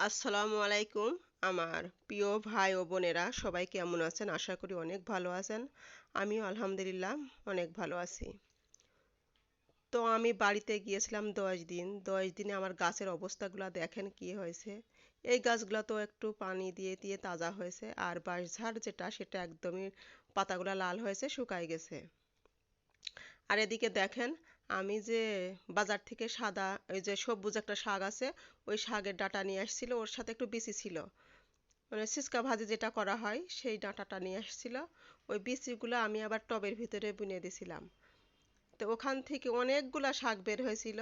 আসসালামু আলাইকুম আমার প্রিয় ভাই ও বোনেরা, সবাই কেমন আছেন? আশা করি অনেক ভালো আছেন। আমিও আলহামদুলিল্লাহ অনেক ভালো আছি। তো আমি বাড়িতে গিয়েছিলাম দশ দিন। দশ দিনে আমার গাছের অবস্থাগুলো দেখেন কি হয়েছে। এই গাছগুলো তো একটু পানি দিয়ে দিয়ে তাজা হয়েছে। আর বাঁশঝাড় যেটা, সেটা একদমই পাতাগুলো লাল হয়েছে, শুকায় গেছে। আর এদিকে দেখেন আমি যে বাজার থেকে সাদা, ওই যে সবুজ একটা শাক আছে, ওই শাকের ডাঁটা নিয়ে আসছিল, ওর সাথে একটু বিচি ছিল। মানে সিসকা ভাজি যেটা করা হয়, সেই ডাঁটাটা নিয়ে আসছিল। ওই বিচিগুলো আমি আবার টবের ভিতরে বুনে দিছিলাম। তো ওখান থেকে অনেকগুলা শাক বের হয়েছিল।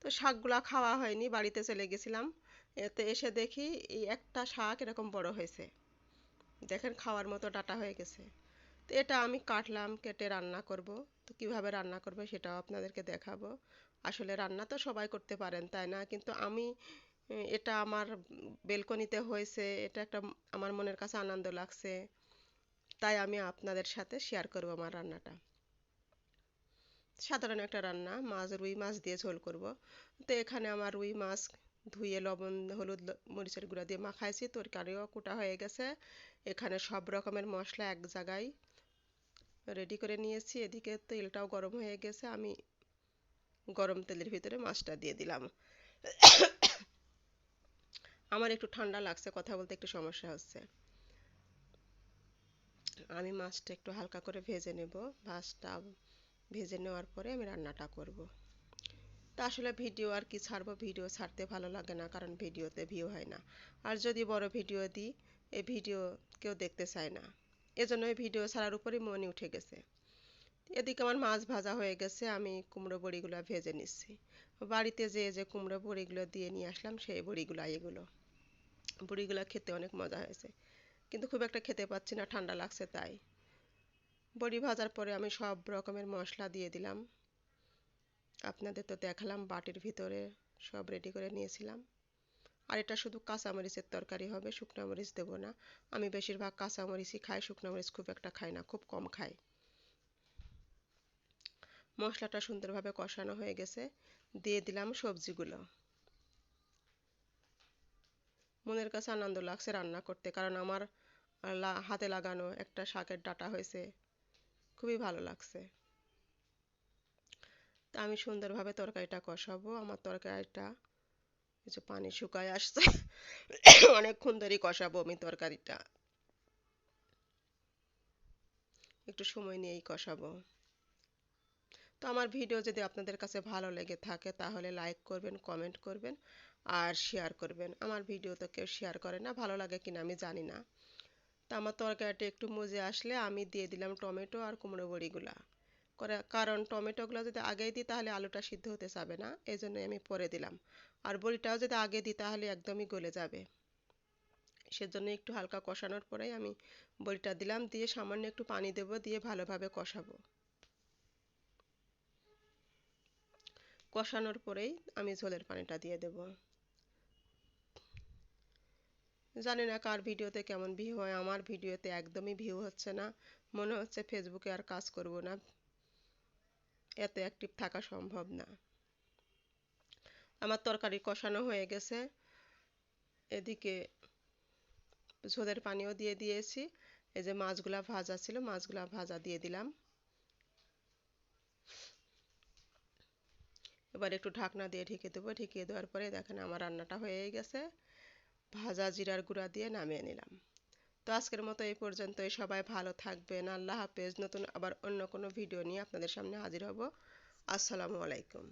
তো শাকগুলা খাওয়া হয়নি, বাড়িতে চলে গেছিলাম। এতে এসে দেখি এই একটা শাক এরকম বড় হয়েছে। দেখেন, খাওয়ার মতো ডাটা হয়ে গেছে। তো এটা আমি কাটলাম, কেটে রান্না করব। কীভাবে রান্না করব সেটাও আপনাদেরকে দেখাবো। আসলে রান্না তো সবাই করতে পারেন, তাই না? কিন্তু আমি এটা আমার বেলকনিতে হয়েছে, এটা একটা আমার মনের কাছে আনন্দ লাগছে, তাই আমি আপনাদের সাথে শেয়ার করব আমার রান্নাটা। সাধারণ একটা রান্না, মাছ, রুই মাছ দিয়ে ঝোল করব। তো এখানে আমার রুই মাছ, ধুয়ে লবণ, হলুদ মরিচের গুঁড়া দিয়ে মাখাইছি, তরকারিও কুটা হয়ে গেছে। এখানে সব রকমের মশলা এক জায়গায় রেডি করে নিয়েছি। এদিকে তেলটাও গরম হয়ে গেছে। আমি গরম তেলের ভিতরে মাছটা দিয়ে দিলাম। আমার একটু ঠান্ডা লাগছে, কথা বলতে একটু সমস্যা হচ্ছে। আমি মাছটা একটু হালকা করে ভেজে নেব। মাছটা ভেজে নেওয়ার পরে আমি রান্নাটা করব। তা আসলে ভিডিও আর কি ছাড়বো? ভিডিও ছাড়তে ভালো লাগে না, কারণ ভিডিওতে ভিউ হয় না। আর যদি বড় ভিডিও দিই, এই ভিডিও কেউ দেখতে চায় না। এজন্য এই ভিডিও ছাড়ার উপরই মনে উঠে গেছে। এদিকে আমার মাছ ভাজা হয়ে গেছে, আমি কুমড়ো বড়িগুলো ভেজে নিচ্ছি। বাড়িতে যে যে কুমড়ো বড়িগুলো দিয়ে নিয়ে আসলাম, সেই বড়িগুলো এগুলো। বড়িগুলো খেতে অনেক মজা হয়েছে। কিন্তু খুব একটা খেতে পাচ্ছি না, ঠান্ডা লাগছে তাই। বড়ি ভাজার পরে আমি সব রকমের মশলা দিয়ে দিলাম। আপনাদের তো দেখালাম, বাটির ভিতরে সব রেডি করে নিয়েছিলাম। আর এটা শুধু কাঁচামরিচের তরকারি হবে, শুকনো মরিচ দেবো না। আমি বেশিরভাগ কাঁচামরিচই খাই, শুকনো মরিচ খুব একটা খাই না, খুব কম খাই। মশলাটা সুন্দরভাবে কষানো হয়ে গেছে। দিয়ে দিলাম সবজিগুলো। মনের কাছে আনন্দ লাগছে রান্না করতে, কারণ আমার হাতে লাগানো একটা শাকের ডাটা হয়েছে। খুবই ভালো লাগছে। তা আমি সুন্দরভাবে তরকারিটা কষাবো, আমার তরকারিটা কিছু পানি শুকায় আসছে। অনেকক্ষণ ধরেই কষাবো আমি তরকারিটা। একটু সময় নিয়েই কষাবো। তো আমার ভিডিও যদি আপনাদের কাছে ভালো লেগে থাকে, তাহলে লাইক করবেন, কমেন্ট করবেন আর শেয়ার করবেন। আমার ভিডিও তো কেউ শেয়ার করে না, ভালো লাগে কিনা আমি জানি না। তা আমার তরকারিটা একটু মজে আসলে আমি দিয়ে দিলাম টমেটো আর কুমড়ো বড়িগুলা কারণ টমেটোগুলো যদি আগে দিই তাহলে আলুটা সিদ্ধ হতে যাবে না এই জন্য আমি পরে দিলাম। আর বড়িটাও যদি আগে দিই তাহলে একদমই গলে যাবে। সেজন্য একটু হালকা কষানোর পরেই আমি বড়িটা দিলাম, দিয়ে সামান্য একটু পানি দেব, দিয়ে ভালোভাবে কষাবো। কষানোর পরেই আমি ঝোলের পানিটা দিয়ে দেব। জানি না কার ভিডিওতে কেমন ভিউ হয়, আমার ভিডিওতে একদমই ভিউ হচ্ছে না, মনে হচ্ছে ফেসবুকে আর কাজ করব না। এত অ্যাক্টিভ থাকা সম্ভব না। আমার তরকারি কষানো হয়ে গেছে। এদিকে ঝোলের পানিও দিয়ে দিয়েছি। এই যে মাছগুলা ভাজা ছিল, মাছগুলা ভাজা দিয়ে দিলাম। এবার একটু ঢাকনা দিয়ে ঢেকে দেবো। ঢেকে দেওয়ার পরে দেখেন আমার রান্নাটা হয়ে গেছে। ভাজা জিরার গুঁড়া দিয়ে নামিয়ে নিলাম। তো আজকের মতো এই পর্যন্তই। সবাই ভালো থাকবেন। আল্লাহ হাফেজ। নতুন আবার অন্য কোনো ভিডিও নিয়ে আপনাদের সামনে হাজির হব। আসসালামু আলাইকুম।